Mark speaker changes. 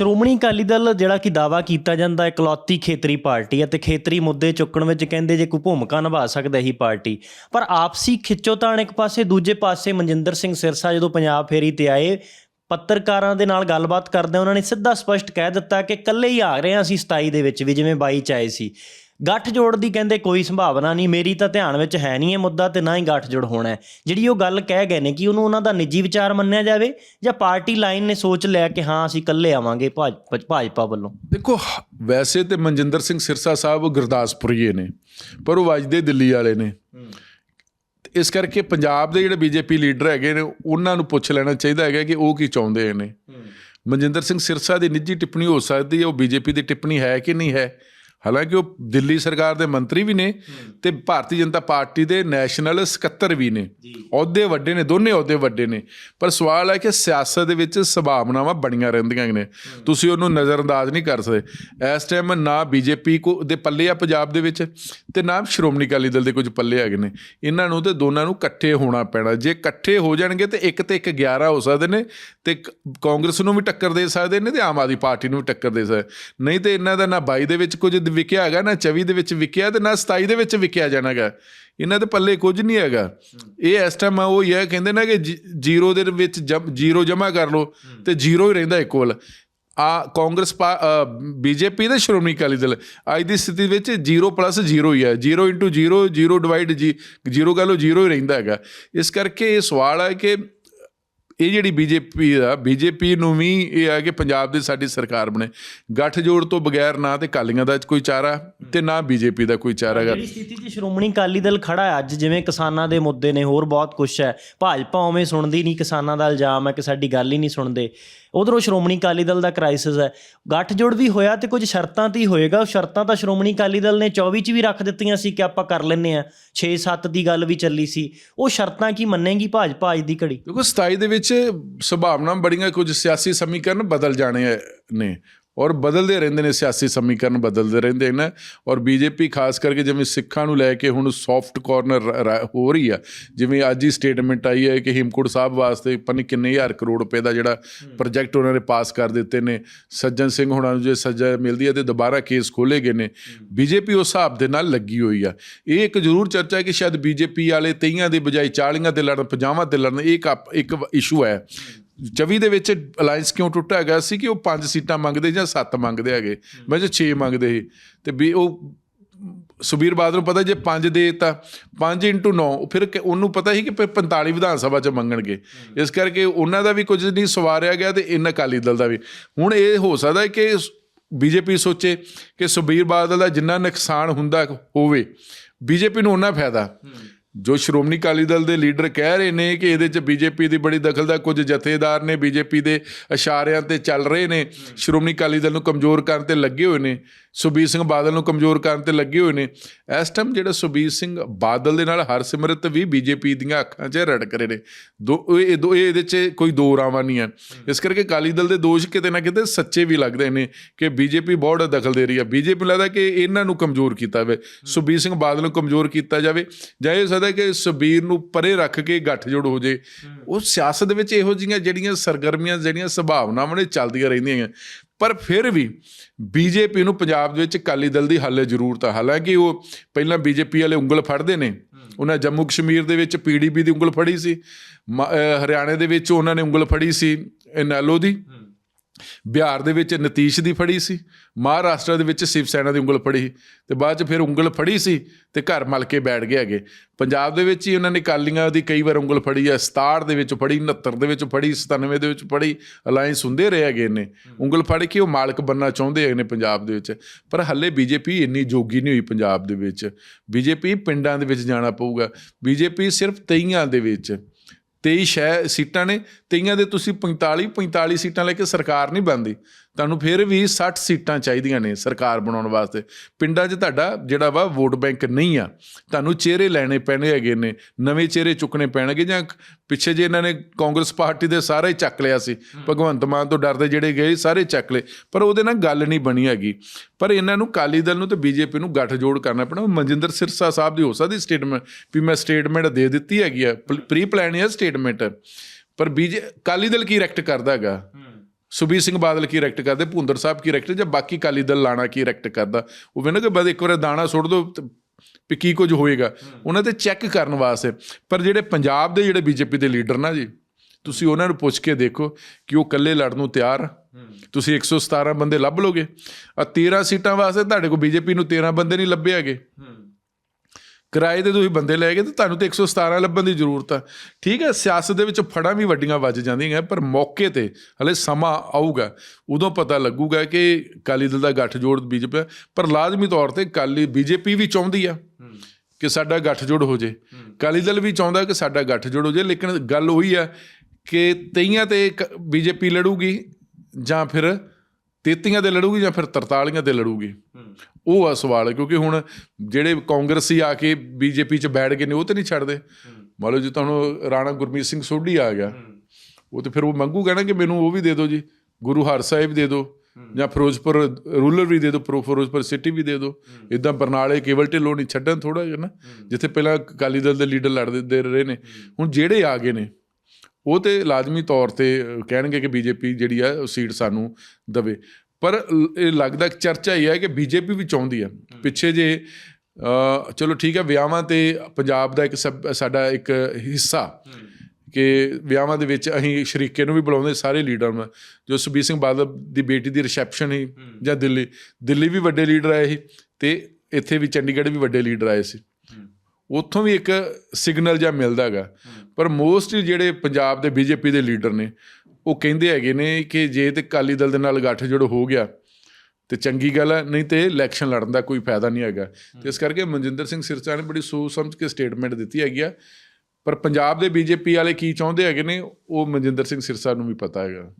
Speaker 1: ਸ਼੍ਰੋਮਣੀ ਅਕਾਲੀ ਦਲ ਜਿਹੜਾ ਕਿ ਦਾਵਾ ਕੀਤਾ ਜਾਂਦਾ ਇਕਲੌਤੀ ਖੇਤਰੀ ਪਾਰਟੀ ਹੈ ਤੇ ਖੇਤਰੀ ਮੁੱਦੇ ਚੁੱਕਣ ਵਿੱਚ ਕਹਿੰਦੇ ਜੇ ਕੋਈ ਭੂਮਿਕਾ ਨਿਭਾ ਸਕਦਾ ਹੀ ਪਾਰਟੀ। ਪਰ ਆਪਸੀ ਖਿੱਚੋਤਾਣ ਇੱਕ ਪਾਸੇ, ਦੂਜੇ ਪਾਸੇ ਮਨਜਿੰਦਰ ਸਿੰਘ ਸਿਰਸਾ ਜਦੋਂ ਪੰਜਾਬ ਫੇਰੀ ਤੇ ਆਏ, ਪੱਤਰਕਾਰਾਂ ਦੇ ਨਾਲ ਗੱਲਬਾਤ ਕਰਦੇ ਉਹਨਾਂ ਨੇ ਸਿੱਧਾ ਸਪਸ਼ਟ ਕਹਿ ਦਿੱਤਾ ਕਿ ਇਕੱਲੇ ਹੀ ਆ ਰਹੇ ਹਾਂ ਅਸੀਂ 27 ਦੇ ਵਿੱਚ ਵੀ, ਜਿਵੇਂ 22 ਚ ਆਏ ਸੀ। ਗੱਠ ਜੋੜ ਦੀ ਕਹਿੰਦੇ ਕੋਈ ਸੰਭਾਵਨਾ ਨਹੀਂ ਮੇਰੀ ਤਾਂ ਧਿਆਨ ਵਿੱਚ ਹੈ ਨਹੀਂ ਇਹ ਮੁੱਦਾ ਤੇ ਨਾ ਹੀ ਗੱਠ ਜੋੜ ਹੋਣਾ ਹੈ। ਜਿਹੜੀ ਉਹ ਗੱਲ ਕਹਿ ਗਏ ਨੇ ਕਿ ਉਹਨੂੰ ਉਹਨਾਂ ਦਾ ਨਿੱਜੀ ਵਿਚਾਰ ਮੰਨਿਆ ਜਾਵੇ ਜਾਂ ਪਾਰਟੀ ਲਾਈਨ ਨੇ ਸੋਚ ਲਿਆ ਕਿ ਹਾਂ ਅਸੀਂ ਇਕੱਲੇ ਆਵਾਂਗੇ ਭਾਜ- ਭਾਜਪਾ ਵੱਲੋਂ।
Speaker 2: ਦੇਖੋ ਵੈਸੇ ਤੇ ਮਨਜਿੰਦਰ ਸਿੰਘ ਸਿਰਸਾ ਸਾਹਿਬ ਗੁਰਦਾਸਪੁਰੀਏ ਨੇ ਪਰ ਉਹ ਵੱਜਦੇ ਦਿੱਲੀ ਵਾਲੇ ਨੇ। ਇਸ ਕਰਕੇ ਪੰਜਾਬ ਦੇ ਜਿਹੜੇ ਬੀਜੇਪੀ ਲੀਡਰ ਹੈਗੇ ਨੇ ਉਹਨਾਂ ਨੂੰ ਪੁੱਛ ਲੈਣਾ ਚਾਹੀਦਾ ਹੈਗਾ ਕਿ ਉਹ ਕੀ ਚਾਹੁੰਦੇ ਨੇ। ਮਨਜਿੰਦਰ ਸਿੰਘ ਸਿਰਸਾ ਦੀ ਨਿੱਜੀ ਟਿੱਪਣੀ ਹੋ ਸਕਦੀ ਹੈ ਉਹ ਬੀਜੇਪੀ ਦੀ ਟਿੱਪਣੀ ਹੈ ਕਿ ਨਹੀਂ ਹੈ? ਹਾਲਾਂਕਿ ਉਹ ਦਿੱਲੀ ਸਰਕਾਰ ਦੇ ਮੰਤਰੀ ਵੀ ਨੇ ਤੇ ਭਾਰਤੀ ਜਨਤਾ ਪਾਰਟੀ ਦੇ ਨੈਸ਼ਨਲ ਸਕੱਤਰ ਵੀ ਨੇ। ਅਹੁਦੇ ਵੱਡੇ ਨੇ ਦੋਨੇ ਅਹੁਦੇ ਵੱਡੇ ਨੇ। ਪਰ ਸਵਾਲ ਹੈ ਕਿ ਸਿਆਸਤ ਦੇ ਵਿੱਚ ਸੰਭਾਵਨਾਵਾਂ ਬਣੀਆਂ ਰਹਿੰਦੀਆਂ ਨੇ। ਤੁਸੀਂ ਉਹਨੂੰ ਨਜ਼ਰਅੰਦਾਜ਼ ਨਹੀਂ ਕਰ ਸਕਦੇ। ਇਸ ਟਾਈਮ ਨਾ ਬੀਜੇਪੀ ਕੋ ਦੇ ਪੱਲੇ ਆ ਪੰਜਾਬ ਦੇ ਵਿੱਚ ਤੇ ਨਾ ਸ਼੍ਰੋਮਣੀ ਅਕਾਲੀ ਦਲ ਦੇ ਕੁਝ ਪੱਲੇ ਹੈਗੇ ਨੇ। ਇਹਨਾਂ ਨੂੰ ਤੇ ਦੋਨਾਂ ਨੂੰ ਇਕੱਠੇ ਹੋਣਾ ਪੈਣਾ। ਜੇ ਇਕੱਠੇ ਹੋ ਜਾਣਗੇ ਤੇ ਇੱਕ ਤੇ ਇੱਕ 11 ਹੋ ਸਕਦੇ ਨੇ ਤੇ ਕਾਂਗਰਸ ਨੂੰ ਵੀ ਟੱਕਰ ਦੇ ਸਕਦੇ ਨੇ ਤੇ ਆਮ ਆਦਮੀ ਪਾਰਟੀ ਨੂੰ ਵੀ ਟੱਕਰ ਦੇ ਸਕਦੇ। ਨਹੀਂ ਤੇ ਇਹਨਾਂ ਦਾ ਨਾ 22 ਦੇ ਵਿੱਚ ਕੁਝ ਵਿਕਿਆ ਹੈਗਾ, ਨਾ 24 ਦੇ ਵਿੱਚ ਵਿਕਿਆ ਤੇ ਨਾ 27 ਦੇ ਵਿੱਚ ਵਿਕਿਆ ਜਾਣਾਗਾ ਇਹਨਾਂ ਦੇ ਪੱਲੇ ਕੁਝ ਨਹੀਂ ਹੈਗਾ। ਇਹ ਇਸ ਟਾਈਮ ਉਹ ਹੀ ਹੈ ਕਹਿੰਦੇ ਨਾ ਕਿ ਜੀ- ਜ਼ੀਰੋ ਦੇ ਵਿੱਚ ਜ਼ੀਰੋ ਜਮਾ ਕਰ ਲਓ ਤੇ ਜ਼ੀਰੋ ਹੀ ਰਹਿੰਦਾ ਇਕੁਅਲ ਆ ਕਾਂਗਰਸ ਬੀਜੇਪੀ ਤੇ ਸ਼੍ਰੋਮਣੀ ਅਕਾਲੀ ਦਲ, ਅੱਜ ਦੀ ਸਥਿਤੀ ਵਿੱਚ 0 ਪਲੱਸ 0 ਹੀ ਹੈ। 0 0 0 ਡਿਵਾਈਡ ਜੀ 0 ਕਹ ਲਓ 0 ਹੀ ਰਹਿੰਦਾ ਹੈਗਾ। ਇਸ ਕਰਕੇ ਇਹ ਸਵਾਲ ਹੈ ਕਿ ਇਹ ਜਿਹੜੀ ਬੀਜੇਪੀ ਦਾ ਬੀਜੇਪੀ ਨੂੰ ਵੀ ਇਹ ਹੈ ਕਿ ਪੰਜਾਬ ਦੀ ਸਾਡੀ ਸਰਕਾਰ ਬਣੇ। ਗੱਠ ਜੋੜ ਤੋਂ ਬਗੈਰ ਨਾ ਤੇ ਕਾਲੀਆਂ ਦਾ ਕੋਈ ਚਾਰਾ ਤੇ ਨਾ ਬੀਜੇਪੀ ਦਾ ਕੋਈ ਚਾਰਾ ਹੈਗਾ।
Speaker 1: ਜਿਹੜੀ ਸਥਿਤੀ 'ਚ ਸ਼੍ਰੋਮਣੀ ਅਕਾਲੀ ਦਲ ਖੜਾ ਹੈ ਅੱਜ ਜਿਵੇਂ ਕਿਸਾਨਾਂ ਦੇ ਮੁੱਦੇ ਨੇ ਹੋਰ ਬਹੁਤ ਕੁਝ ਹੈ। ਭਾਜਪਾ ਉਵੇਂ ਸੁਣਦੀ ਨਹੀਂ ਕਿਸਾਨਾਂ ਦਾ ਇਲਜ਼ਾਮ ਹੈ ਕਿ ਸਾਡੀ ਗੱਲ ਹੀ ਨਹੀਂ ਸੁਣਦੇ। ਉਧਰੋਂ ਸ਼੍ਰੋਮਣੀ ਅਕਾਲੀ ਦਲ ਦਾ ਕ੍ਰਾਈਸਿਸ ਹੈ। ਗੱਠਜੋੜ ਵੀ ਹੋਇਆ ਤੇ ਕੁਝ ਸ਼ਰਤਾਂ ਤੇ ਹੀ ਹੋਏਗਾ। ਉਹ ਸ਼ਰਤਾਂ ਤਾਂ ਸ਼੍ਰੋਮਣੀ ਅਕਾਲੀ ਦਲ ਨੇ 24 ਚ ਵੀ ਰੱਖ ਦਿੱਤੀਆਂ ਸੀ ਕਿ ਆਪਾਂ ਕਰ ਲੈਨੇ ਆ 6-7 ਦੀ ਗੱਲ ਵੀ ਚੱਲੀ ਸੀ। ਉਹ ਸ਼ਰਤਾਂ ਕੀ ਮੰਨੇਗੀ ਭਾਜਪਾ ਅੱਜ ਦੀ ਘੜੀ?
Speaker 2: ਦੇਖੋ 27 ਦੇ ਵਿੱਚ ਸੰਭਾਵਨਾ ਬੜੀਆਂ ਕੁਝ ਸਿਆਸੀ ਸਮੀਕਰਨ ਬਦਲ ਜਾਣੇ ਨੇ। ਔਰ ਬਦਲਦੇ ਰਹਿੰਦੇ ਨੇ ਸਿਆਸੀ ਸਮੀਕਰਨ ਬਦਲਦੇ ਰਹਿੰਦੇ ਨੇ ਔਰ ਬੀਜੇਪੀ ਖਾਸ ਕਰਕੇ ਜਿਵੇਂ ਸਿੱਖਾਂ ਨੂੰ ਲੈ ਕੇ ਹੁਣ ਸੌਫਟ ਕਾਰਨਰ ਹੋ ਰਹੀ ਆ ਜਿਵੇਂ ਅੱਜ ਹੀ ਸਟੇਟਮੈਂਟ ਆਈ ਹੈ ਕਿ ਹਿਮਕੁੜ ਸਾਹਿਬ ਵਾਸਤੇ ਪਨੀ ਕਿੰਨੇ ਹਜ਼ਾਰ ਕਰੋੜ ਰੁਪਏ ਦਾ ਜਿਹੜਾ ਪ੍ਰੋਜੈਕਟ ਉਹਨਾਂ ਨੇ ਪਾਸ ਕਰ ਦਿੱਤੇ ਨੇ। ਸੱਜਣ ਸਿੰਘ ਹੁਣਾਂ ਨੂੰ ਜੇ ਸਜ਼ਾ ਮਿਲਦੀ ਹੈ ਤੇ ਦੁਬਾਰਾ ਕੇਸ ਖੋਲੇ ਗਏ ਨੇ। ਬੀਜੇਪੀ ਉਸ ਹਿਸਾਬ ਦੇ ਨਾਲ ਲੱਗੀ ਹੋਈ ਆ। ਇਹ ਇੱਕ ਜ਼ਰੂਰ ਚਰਚਾ ਹੈ ਕਿ ਸ਼ਾਇਦ ਬੀਜੇਪੀ ਵਾਲੇ 23 ਦੇ ਬਜਾਏ 40 ਤੇ ਲੜਨ 50 ਤੇ ਲੜਨ ਇਹ ਇੱਕ ਇਸ਼ੂ ਹੈ। 24 ਦੇ ਵਿੱਚ ਅਲਾਈਅੰਸ ਕਿਉਂ ਟੁੱਟਾ ਹੈਗਾ ਸੀ ਕਿ ਉਹ ਪੰਜ ਸੀਟਾਂ ਮੰਗਦੇ ਜਾਂ ਸੱਤ ਮੰਗਦੇ ਹੈਗੇ? ਮੈਂ ਜੋ 6 ਮੰਗਦੇ ਸੀ। ਤੇ ਵੀ ਉਹ ਸੁਬੀਰ ਬਾਦਲ ਨੂੰ ਪਤਾ ਜੇ 5 ਦੇ ਤਾਂ 5 9 ਫਿਰ ਉਹਨੂੰ ਪਤਾ ਸੀ ਕਿ ਫਿਰ 45 ਵਿਧਾਨ ਸਭਾ ਚ ਮੰਗਣਗੇ। ਇਸ ਕਰਕੇ ਉਹਨਾਂ ਦਾ ਵੀ ਕੁਝ ਨਹੀਂ ਸਵਾਰਿਆ ਗਿਆ ਤੇ ਇਹਨਾਂ ਅਕਾਲੀ ਦਲ ਦਾ ਵੀ। ਹੁਣ ਇਹ ਹੋ ਸਕਦਾ ਹੈ ਕਿ ਬੀਜੇਪੀ ਸੋਚੇ ਕਿ ਸੁਬੀਰ ਬਾਦਲ ਦਾ ਜਿੰਨਾ ਨੁਕਸਾਨ ਹੁੰਦਾ ਹੋਵੇ ਬੀਜੇਪੀ ਨੂੰ ਉਹਨਾਂ ਫਾਇਦਾ। ਜੋ ਸ਼੍ਰੋਮਣੀ ਅਕਾਲੀ ਦਲ ਦੇ ਲੀਡਰ ਕਹਿ ਰਹੇ ਨੇ ਕਿ ਇਹਦੇ 'ਚ ਬੀਜੇਪੀ ਦੀ ਬੜੀ ਦਖਲ ਦਾ ਕੁਝ ਜਥੇਦਾਰ ਨੇ, ਬੀਜੇਪੀ ਦੇ ਇਸ਼ਾਰਿਆਂ ਤੇ ਚੱਲ ਰਹੇ ਨੇ, ਸ਼੍ਰੋਮਣੀ ਅਕਾਲੀ ਦਲ ਨੂੰ ਕਮਜ਼ੋਰ ਕਰਨ ਤੇ ਲੱਗੇ ਹੋਏ ਨੇ। ਸੁਬੀਰ ਸਿੰਘ ਬਾਦਲ ਨੂੰ ਕਮਜ਼ੋਰ ਕਰਨ ਤੇ ਲੱਗੇ ਹੋਏ ਨੇ। ਇਸ ਟਾਈਮ ਜਿਹੜਾ ਸੁਬੀਰ ਸਿੰਘ ਬਾਦਲ ਦੇ ਨਾਲ ਹਰਸਿਮਰਤ ਵੀ ਬੀਜੇਪੀ ਦੀਆਂ ਅੱਖਾਂ 'ਚ ਰੜਕ ਰਹੇ ਨੇ। ਦੋ, ਇਹ ਦੋ ਇਹ ਇਹਦੇ 'ਚ ਕੋਈ ਦੋ ਰਾਵਾਂ ਨਹੀਂ ਹੈ। ਇਸ ਕਰਕੇ ਅਕਾਲੀ ਦਲ ਦੇ ਦੋਸ਼ ਕਿਤੇ ਨਾ ਕਿਤੇ ਸੱਚੇ ਵੀ ਲੱਗਦੇ ਨੇ ਕਿ ਬੀਜੇਪੀ ਬਹੁਤ ਦਖਲ ਦੇ ਰਹੀ ਹੈ। ਬੀਜੇਪੀ ਲੱਗਦਾ ਕਿ ਇਹਨਾਂ ਨੂੰ ਕਮਜ਼ੋਰ ਕੀਤਾ ਜਾਵੇ, ਸੁਬੀਰ ਸਿੰਘ ਬਾਦਲ ਨੂੰ ਕਮਜ਼ੋਰ ਕੀਤਾ ਜਾਵੇ। ਜਾਂ ਇਹ ਸਕਦਾ ਕਿ ਸੁਬੀਰ ਨੂੰ ਪਰੇ ਰੱਖ ਕੇ ਗੱਠਜੋੜ ਹੋ ਜੇ। ਉਹ ਸਿਆਸਤ ਦੇ ਵਿੱਚ ਇਹੋ ਜਿਹੀਆਂ ਜਿਹੜੀਆਂ ਸਰਗਰਮੀਆਂ, ਜਿਹੜੀਆਂ ਸੰਭਾਵਨਾਵਾਂ ਨੇ ਚੱਲਦੀਆਂ ਰਹਿੰਦੀਆਂ ਪਰ ਫਿਰ ਵੀ ਬੀਜੇਪੀ ਨੂੰ ਪੰਜਾਬ ਦੇ ਵਿੱਚ ਅਕਾਲੀ ਦਲ ਦੀ ਹਾਲੇ ਜ਼ਰੂਰਤ ਹੈ ਹਾਲਾਂਕਿ ਉਹ ਪਹਿਲਾਂ ਬੀਜੇਪੀ ਵਾਲੇ ਉਂਗਲ ਫੜਦੇ ਨੇ। ਉਹਨਾਂ ਜੰਮੂ ਕਸ਼ਮੀਰ ਦੇ ਵਿੱਚ ਪੀਡੀਪੀ ਦੀ ਉਂਗਲ ਫੜੀ ਸੀ। ਹਰਿਆਣੇ ਦੇ ਵਿੱਚ ਉਹਨਾਂ ਨੇ ਉਂਗਲ ਫੜੀ ਸੀ। ਇਨੈਲੋ ਦੀ। ਬਿਹਾਰ ਦੇ ਵਿੱਚ ਨਤੀਸ਼ ਦੀ ਫੜੀ ਸੀ, ਮਹਾਰਾਸ਼ਟਰ ਦੇ ਵਿੱਚ ਸ਼ਿਵ ਸੈਨਾ ਦੀ ਉਂਗਲ ਫੜੀ ਤੇ ਬਾਅਦ ਚ ਫਿਰ ਉਂਗਲ ਫੜੀ ਸੀ ਤੇ ਘਰ ਮਲ ਕੇ ਬੈਠ ਗਏ ਹੈਗੇ। ਪੰਜਾਬ ਦੇ ਵਿੱਚ ਹੀ ਉਹਨਾਂ ਨੇ ਕਾਲੀਆਂ ਦੀ ਕਈ ਵਾਰ ਉਂਗਲ ਫੜੀ ਹੈ 67 ਦੇ ਵਿੱਚ ਫੜੀ 69 ਦੇ ਵਿੱਚ ਫੜੀ 97 ਦੇ ਵਿੱਚ ਫੜੀ ਅਲਾਈਅੰਸ ਹੁੰਦੇ ਰਹੇ ਹੈਗੇ ਨੇ। ਉਂਗਲ ਫੜ ਕੇ ਉਹ ਮਾਲਕ ਬੰਨਾ ਚਾਹੁੰਦੇ ਹੈਗੇ ਨੇ ਪੰਜਾਬ ਦੇ ਵਿੱਚ। ਪਰ ਹੱਲੇ ਬੀਜੇਪੀ ਇੰਨੀ ਜੋਗੀ ਨਹੀਂ ਹੋਈ ਪੰਜਾਬ ਦੇ ਵਿੱਚ। ਬੀਜੇਪੀ ਪਿੰਡਾਂ ਦੇ ਵਿੱਚ ਜਾਣਾ ਪਊਗਾ। ਬੀਜੇਪੀ ਸਿਰਫ 23 ਦੇ ਵਿੱਚ 23 ਸ਼ਹਿ ਸੀਟਾਂ ਨੇ, ਤੇਈਆਂ ਦੇ ਤੁਸੀਂ 45 45 ਸੀਟਾਂ ਲੈ ਕੇ ਸਰਕਾਰ ਨਹੀਂ ਬਣਦੀ। ਤੁਹਾਨੂੰ ਫਿਰ ਵੀ 60 ਸੀਟਾਂ ਚਾਹੀਦੀਆਂ ਨੇ ਸਰਕਾਰ ਬਣਾਉਣ ਵਾਸਤੇ। ਪਿੰਡਾਂ 'ਚ ਤੁਹਾਡਾ ਜਿਹੜਾ ਵਾ ਵੋਟ ਬੈਂਕ ਨਹੀਂ ਆ। ਤੁਹਾਨੂੰ ਚਿਹਰੇ ਲੈਣੇ ਪੈਣੇ ਹੈਗੇ ਨੇ, ਨਵੇਂ ਚਿਹਰੇ ਚੁੱਕਣੇ ਪੈਣਗੇ ਜਾਂ ਪਿੱਛੇ ਜੇ ਇਹਨਾਂ ਨੇ ਕਾਂਗਰਸ ਪਾਰਟੀ ਦੇ ਸਾਰੇ ਚੱਕ ਲਿਆ ਸੀ, ਭਗਵੰਤ ਮਾਨ ਤੋਂ ਡਰਦੇ ਜਿਹੜੇ ਗਏ ਸਾਰੇ ਚੱਕ ਲਏ। ਪਰ ਉਹਦੇ ਨਾਲ ਗੱਲ ਨਹੀਂ ਬਣੀ ਹੈਗੀ। ਪਰ ਇਹਨਾਂ ਨੂੰ ਕਾਲੀ ਦਲ ਨੂੰ ਤੇ ਬੀਜੇਪੀ ਨੂੰ ਗੱਠਜੋੜ ਕਰਨਾ ਪੈਣਾ। ਮਨਜਿੰਦਰ ਸਿਰਸਾ ਸਾਹਿਬ ਦੀ ਹੋ ਸਕਦੀ ਸਟੇਟਮੈਂਟ ਵੀ ਮੈਂ ਸਟੇਟਮੈਂਟ ਦੇ ਦਿੱਤੀ ਹੈਗੀ ਆ। ਪ੍ਰੀ ਪਲਾਨ ਹੈ ਸਟੇਟਮੈਂਟ ਪਰ ਬੀਜੇ ਕਾਲੀ ਦਲ ਕੀ ਰੈਕਟ ਕਰਦਾ ਹੈਗਾ? ਸੁਬੀਰ ਸਿੰਘ ਬਾਦਲ ਕੀ ਰੈਕਟ ਕਰਦੇ? ਭੁੰਦਰ ਸਾਹਿਬ ਕੀ ਰੈਕਟ ਜਾਂ ਬਾਕੀ ਕਾਲੀ ਦਲ ਲਾਣਾ ਕੀ ਰੈਕਟ ਕਰਦਾ? ਉਹ ਵੇਖਣਾ ਕਿ ਬਸ ਇੱਕ ਵਾਰ ਦਾਣਾ ਸੁੱਟ ਦੋ ਵੀ ਕੀ ਕੁਝ ਹੋਏਗਾ। ਉਹਨਾਂ ਤੇ ਚੈੱਕ ਕਰਨ ਵਾਸਤੇ। ਪਰ ਜਿਹੜੇ ਪੰਜਾਬ ਦੇ ਜਿਹੜੇ ਬੀਜੇਪੀ ਦੇ ਲੀਡਰ ਨਾ ਜੀ ਤੁਸੀਂ ਉਹਨਾਂ ਨੂੰ ਪੁੱਛ ਕੇ ਦੇਖੋ ਕਿ ਉਹ ਇਕੱਲੇ ਲੜਨ ਨੂੰ ਤਿਆਰ। ਤੁਸੀਂ 117 ਬੰਦੇ ਲੱਭ ਲੋਗੇ। ਆ 13 ਸੀਟਾਂ ਵਾਸਤੇ ਤੁਹਾਡੇ ਕੋਲ ਬੀਜੇਪੀ ਨੂੰ 13 ਬੰਦੇ ਨਹੀਂ ਲੱਭੇ ਹੈਗੇ। ਕਿਰਾਏ ਦੇ ਤੁਸੀਂ ਬੰਦੇ ਲੈ ਗਏ ਤੇ ਤੁਹਾਨੂੰ ਤੇ 117 ਲੱਭਣ ਦੀ ਜ਼ਰੂਰਤ ਆ। ਠੀਕ ਹੈ ਸਿਆਸਤ ਦੇ ਵਿੱਚ ਫੜਾਂ ਵੀ ਵੱਡੀਆਂ ਵੱਜ ਜਾਂਦੀਆਂ ਪਰ ਮੌਕੇ ਤੇ ਹਲੇ ਸਮਾਂ ਆਊਗਾ ਉਦੋਂ ਪਤਾ ਲੱਗੂਗਾ ਕਿ ਅਕਾਲੀ ਦਲ ਦਾ ਗੱਠਜੋੜ ਬੀਜੇਪੀ ਪਰ ਲਾਜ਼ਮੀ ਤੌਰ ਤੇ ਕਾਲੀ ਬੀਜੇਪੀ ਵੀ ਚਾਹੁੰਦੀ ਆ ਕਿ ਸਾਡਾ ਗੱਠਜੋੜ ਹੋ ਜੇ। ਅਕਾਲੀ ਦਲ ਵੀ ਚਾਹੁੰਦਾ ਕਿ ਸਾਡਾ ਗੱਠਜੋੜ ਹੋ ਜੇ ਲੇਕਿਨ ਗੱਲ ਉਹੀ ਆ ਕਿ ਤਈਆਂ ਤੇ ਬੀਜੇਪੀ ਲੜੂਗੀ ਜਾਂ ਫਿਰ ਤੇਤੀਆਂ ਤੇ ਲੜੂਗੀ ਜਾਂ ਫਿਰ 43 ਤੇ ਲੜੂਗੀ। ਉਹ ਆ ਸਵਾਲ, ਕਿਉਂਕਿ ਹੁਣ ਜਿਹੜੇ ਕਾਂਗਰਸੀ ਆ ਕੇ ਬੀਜੇਪੀ 'ਚ ਬੈਠ ਗਏ ਨੇ, ਉਹ ਤੇ ਨਹੀਂ ਛੱਡਦੇ। ਮੰਨ ਲਓ ਜੀ ਤੁਹਾਨੂੰ ਰਾਣਾ ਗੁਰਮੀਤ ਸਿੰਘ ਸੋਢੀ ਆ ਗਿਆ, ਉਹ ਤੇ ਫਿਰ ਉਹ ਮੰਗੂਗਾ ਨਾ ਕਿ ਮੈਨੂੰ ਉਹ ਵੀ ਦੇ ਦਿਓ ਜੀ, ਗੁਰੂ ਹਰ ਸਾਹਿਬ ਦੇ ਦਿਓ, ਜਾਂ ਫਿਰੋਜ਼ਪੁਰ ਰੂਰਲ ਵੀ ਦੇ ਦਿਓ, ਪ੍ਰੋ ਫਿਰੋਜ਼ਪੁਰ ਸਿਟੀ ਵੀ ਦੇ ਦਿਓ। ਇਦਾਂ ਬਰਨਾਲੇ ਕੇਵਲ ਢਿੱਲੋਂ ਨਹੀਂ ਛੱਡਣ ਥੋੜਾ ਜਿਹਾ ਨਾ, ਜਿੱਥੇ ਪਹਿਲਾਂ ਅਕਾਲੀ ਦਲ ਦੇ ਲੀਡਰ ਲੜਦੇ ਦੇ ਰਹੇ ਨੇ। ਹੁਣ ਜਿਹੜੇ ਆ ਗਏ ਨੇ, ਉਹ ਤੇ ਲਾਜ਼ਮੀ ਤੌਰ ਤੇ ਕਹਿਣਗੇ ਕਿ ਬੀਜੇਪੀ ਜਿਹੜੀ ਆ, ਉਹ ਸੀਟ ਸਾਨੂੰ ਦਵੇ। ਪਰ ਇਹ ਲੱਗਦਾ ਕਿ ਚਰਚਾ ਹੀ ਹੈ ਕਿ ਬੀਜੇਪੀ ਵੀ ਚਾਹੁੰਦੀ ਆ ਪਿੱਛੇ ਜੇ ਚਲੋ ਠੀਕ ਹੈ ਵਿਆਹਾਂ ਤੇ ਪੰਜਾਬ ਦਾ ਇੱਕ ਸਾਡਾ ਇੱਕ ਹਿੱਸਾ। ਕਿ ਵਿਆਹਾਂ ਦੇ ਵਿੱਚ ਅਸੀਂ ਸ਼ਰੀਕੇ ਨੂੰ ਵੀ ਬੁਲਾਉਂਦੇ ਸਾਰੇ ਲੀਡਰ ਨੂੰ। ਜੋ ਸੁਬੀਰ ਸਿੰਘ ਬਾਦਲ ਦੀ ਬੇਟੀ ਦੀ ਰਿਸੈਪਸ਼ਨ ਸੀ ਜਾਂ ਦਿੱਲੀ। ਦਿੱਲੀ ਵੀ ਵੱਡੇ ਲੀਡਰ ਆਏ ਸੀ ਤੇ ਇੱਥੇ ਵੀ ਚੰਡੀਗੜ੍ਹ ਵੀ ਵੱਡੇ ਲੀਡਰ ਆਏ ਸੀ। ਉੱਥੋਂ ਵੀ ਇੱਕ ਸਿਗਨਲ ਜਿਹਾ ਮਿਲਦਾ ਹੈਗਾ। ਪਰ ਮੋਸਟਲੀ ਜਿਹੜੇ ਪੰਜਾਬ ਦੇ ਬੀਜੇਪੀ ਦੇ ਲੀਡਰ ਨੇ ਉਹ ਕਹਿੰਦੇ ਹੈਗੇ ਨੇ ਕਿ ਜੇ ਤੇ ਅਕਾਲੀ ਦਲ ਦੇ ਨਾਲ ਗੱਠਜੋੜ ਹੋ ਗਿਆ, ਤੇ ਚੰਗੀ ਗੱਲ ਹੈ, ਨਹੀਂ ਤੇ ਇਲੈਕਸ਼ਨ ਲੜਨ ਦਾ ਕੋਈ ਫਾਇਦਾ ਨਹੀਂ ਹੈਗਾ। ਤੇ ਇਸ ਕਰਕੇ ਮਨਜਿੰਦਰ ਸਿੰਘ ਸਿਰਸਾ ਨੇ ਬੜੀ ਸੋਚ ਸਮਝ ਕੇ ਸਟੇਟਮੈਂਟ ਦਿੱਤੀ ਹੈਗੀ ਆ। ਪਰ ਪੰਜਾਬ ਦੇ ਬੀਜੇਪੀ ਵਾਲੇ ਕੀ ਚਾਹੁੰਦੇ ਹੈਗੇ ਨੇ, ਉਹ ਮਨਜਿੰਦਰ ਸਿੰਘ ਸਿਰਸਾ ਨੂੰ ਵੀ ਪਤਾ ਹੈਗਾ।